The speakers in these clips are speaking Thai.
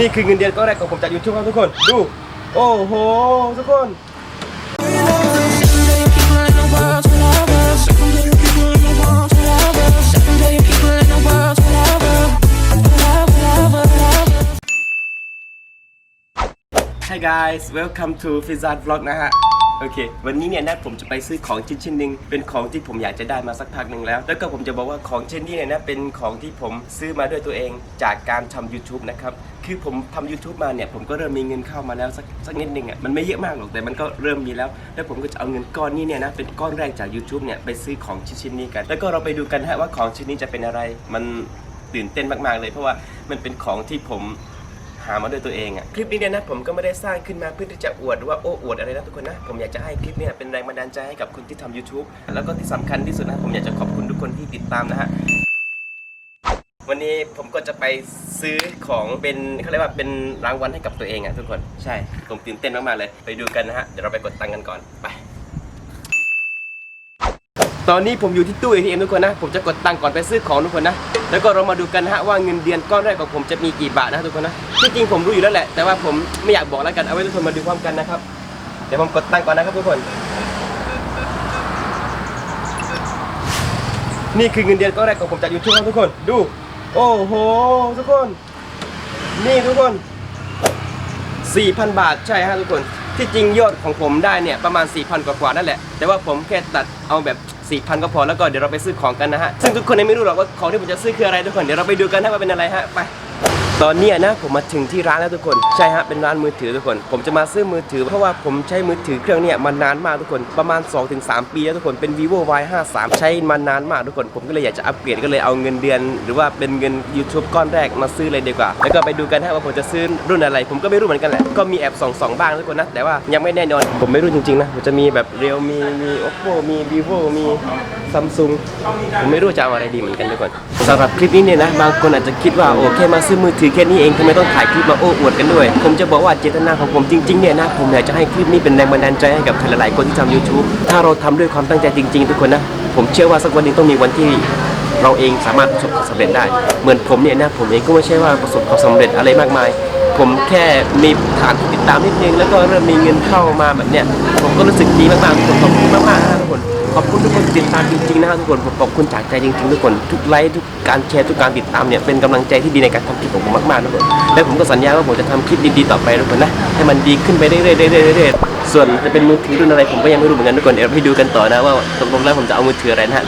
นี่คือเงินเดือนก้อนแรกของผมจากยูทูบครับทุกคน ดู โอ้โห ทุกคน Hi guys welcome to Pizza Vlog นะฮะ โอเค วันนี้เนี่ยนะผมจะไปซื้อของชิ้นชิ้นหนึ่งเป็นของที่ผมอยากจะได้มาสักพักหนึ่งแล้ว แล้วก็ผมจะบอกว่าของชิ้นนี้เนี่ยนะเป็นของที่ผมซื้อมาด้วยตัวเองจากการทำ YouTube นะครับ คือผมทำ YouTube มาเนี่ยผมก็เริ่มมีเงินเข้ามาแล้วสักสักนิดหนึ่งอะมันไม่เยอะมากหรอกแต่มันก็เริ่มมีแล้ว แล้วผมก็จะเอาเงินก้อนนี้เนี่ยนะเป็นก้อนแรกจาก YouTube เนี่ยไปซื้อของชิ้นชิ้นนี้กัน แล้วก็เราไปดูกันฮะว่าของชิ้นนี้จะเป็นอะไร มันตื่นเต้นมากๆเลย เพราะว่ามันเป็นของที่ผม หามาด้วยตัวเองอะคลิปนี้เนี่ยนะผมก็ไม่ได้สร้างขึ้นมาเพื่อที่จะอวดว่าโอ้อวดอะไรนะทุกคนนะผมอยากจะให้คลิปเนี่ยเป็นแรงบันดาลใจให้กับคนที่ทำ YouTube แล้วก็ที่สำคัญที่สุดนะผมอยากจะขอบคุณทุกคนที่ติดตามนะฮะวันนี้ผมก็จะไปซื้อของเป็นเขาเรียกว่าเป็นรางวัลให้กับตัวเองอะทุกคนใช่ผมตื่นเต้นมากๆเลย ไปดูกันนะฮะเดี๋ยวเราไปกดตังค์กันก่อนไป ตอนนี้ผมอยู่ที่ตู้ ATM ทุกคนนะ ผมจะกดตังค์ก่อนไปซื้อของทุกคนนะ แล้วก็เรามาดูกันฮะว่าเงินเดือนก้อนแรกของผมจะมีกี่บาทนะทุกคนนะที่จริงผมรู้อยู่แล้วแหละ แต่ว่าผมไม่อยากบอกแล้วกัน เอาไว้ทุกคนมาดูพร้อมกันนะครับ เดี๋ยวผมกดตังค์ก่อนนะครับทุกคน นี่คือเงินเดือนก้อนแรกของผมจาก YouTube ครับทุกคน ดู โอ้โหทุกคน นี่ทุกคน 4,000 บาทใช่ฮะทุกคน ที่จริงยอดของผมได้เนี่ยประมาณ 4,000 กว่าๆนั่นแหละ แต่ว่าผมแค่ตัดเอาแบบ 4,000 ก็พอแล้วก็เดี๋ยวเราไปซื้อของกันนะฮะซึ่งทุกคนยังไม่รู้หรอกว่าของที่ผมจะซื้อคืออะไรทุกคนเดี๋ยวเราไปดูกันนะว่าเป็นอะไรฮะไป ตอนนี้นะผมมาถึงที่ร้านแล้วทุกคน ใช่ฮะเป็นร้านมือถือทุกคน ผมจะมาซื้อมือถือเพราะว่าผมใช้มือถือเครื่องเนี้ยมานานมากทุกคนประมาณ 2-3 ปีแล้วทุกคนเป็น vivo y 5 3ใช้มานานมากทุกคน ผมก็เลยอยากจะอัปเกรดก็เลยเอาเงินเดือน หรือว่าเป็นเงิน YouTube ก้อนแรกมาซื้อเลยดีกว่า แล้วก็ไปดูกันฮะว่าผมจะซื้อรุ่นอะไร ผมก็ไม่รู้เหมือนกันแหละก็มีแอบส่องๆบ้างทุกคนนะแต่ว่ายังไม่แน่นอนผมไม่รู้จริงๆนะผมจะมีแบบ Realme มี Oppo มี vivo มี Samsung ผมไม่รู้จะเอาอะไรดีเหมือนกันทุกคนสำหรับคลิปนี้เนี่ยนะบางคนอาจจะคิดว่าโอเคมาซื้อมือถือแค่นี้เองทำไมต้องถ่ายคลิปมาโอ้อวดกันด้วย ผมจะบอกว่าเจตนาของผมจริงๆเนี่ยนะผมอยากจะให้คลิปนี้เป็นแรงบันดาลใจให้กับใครหลายๆคนที่ทำ YouTube ถ้าเราทำด้วยความตั้งใจจริง ๆ ทุกคนนะ ผมเชื่อว่าสักวันหนึงต้องมีวันที่เราเองสามารถประสบความสำเร็จได้ เหมือนผมเนี่ยนะผมเองก็ไม่ใช่ว่าประสบความสำเร็จอะไรมากมาย ผมแค่มีฐานติดตามนิดนึงแล้วก็เริ่มมีเงินเข้ามาแบบเนี้ยผมก็รู้สึกดีมากๆทุกคนขอบคุณมากๆนะทุก คนขอบคุณทุกคนที่ติดตามจริงๆนะทุกคนผมขอบคุณจากใจจริงๆทุกคนทุกไลค์ทุกการแชร์ทุกการติดตามเนี่ยเป็นกำลังใจที่ดีในการทำคลิปของผมมากๆทุกคนและผมก็สัญญาว่าผมจะทำคลิปดีๆต่อไปทุกคนนะให้มันดีขึ้นไปเรื่อยๆเรื่อยๆเรื่อยๆส่วนจะเป็นมือถือรุ่นอะไรผมก็ยังไม่รู้เหมือนกันทุกคนเดี๋ยวไปดูกันต่อนะว่าตกลงแล้วผมจะเอามือถืออะไรนะฮะ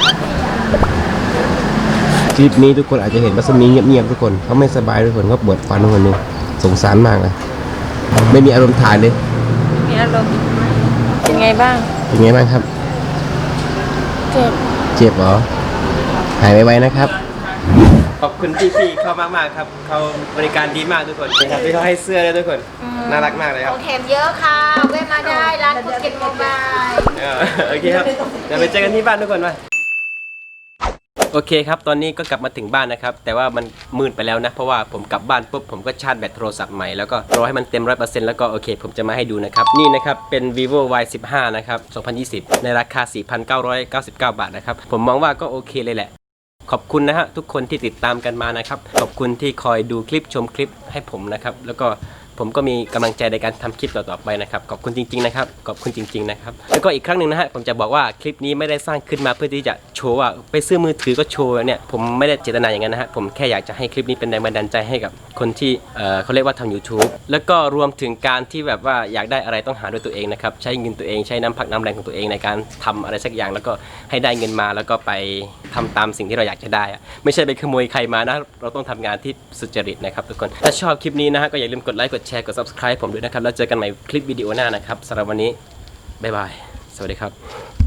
คลิปนี้ทุกคนอาจจะเห็นรัศมีเงียบๆทุกคนเขาไม่สบายทุกคนเขาปวดฟันทุกคนนี่สงสารมากเลยไม่มีอารมณ์ถ่ายเลยมีอารมณ์เป็นไงบ้างเป็นไงบ้างครับ เจ็บเจ็บเหรอ หายไวๆนะครับ ขอบคุณพี่ๆเขามากๆครับเขาบริการดีมากทุกคนนะครับที่เขาให้เสื้อเลยทุกคน น่ารักมากเลยคขรับองแถมเยอะค่ะแวะมาได้ร้านภูเก็ตโมบาย เออโอเคครับ เดี๋ยวไปเจอกันที่บ้านทุกคนมา โอเคครับตอนนี้ก็กลับมาถึงบ้านนะครับ แต่ว่ามันมืดไปแล้วนะ เพราะว่าผมกลับบ้านปุ๊บผมก็ชาร์จแบตโทรศัพท์ใหม่แล้วก็รอให้มันเต็มร้อยเปอร์เซ็นต์แล้วก็โอเค ผมจะมาให้ดูนะครับ นี่นะครับ เป็น vivo y 1 5นะครับ 2020 ในราคา 4,999 บาทนะครับ ผมมองว่าก็โอเคเลยแหละขอบคุณนะฮะทุกคนที่ติดตามกันมานะครับ ขอบคุณที่คอยดูคลิปชมคลิปให้ผมนะครับ แล้วก็ ผมก็มีกำลังใจในการทำคลิปต่อๆไปนะครับ ขอบคุณจริง ๆ นะครับ ขอบคุณจริง ๆ นะครับ แล้วก็อีกครั้งหนึ่งนะฮะ ผมจะบอกว่าคลิปนี้ไม่ได้สร้างขึ้นมาเพื่อที่จะโชว์ว่าไปซื้อมือถือก็โชว์เนี่ย ผมไม่ได้เจตนาอย่างนั้นนะฮะ ผมแค่อยากจะให้คลิปนี้เป็นแรงบันดาลใจให้กับคนที่เออเขาเรียกว่าทำ YouTube แล้วก็รวมถึงการที่แบบว่าอยากได้อะไรต้องหาด้วยตัวเองนะครับ ใช้เงินตัวเองใช้น้ำพักน้ำแรงของตัวเองในการทำอะไรสักอย่าง แล้วก็ให้ได้เงินมาแล้วก็ไปทำตามสิ่งที่เราอยากจะได้อะไม่ใช่ไปขโมยใครมานะ เราต้องทำงานที่สุจริตนะครับทุกคน ถ้าชอบคลิปนี้นะฮะก็อย่าลืมกดไลค์กดแชร์ กด subscribe ผมด้วยนะครับ แล้วเจอกันใหม่คลิปวิดีโอหน้านะครับสำหรับวันนี้ บ๊ายบาย สวัสดีครับ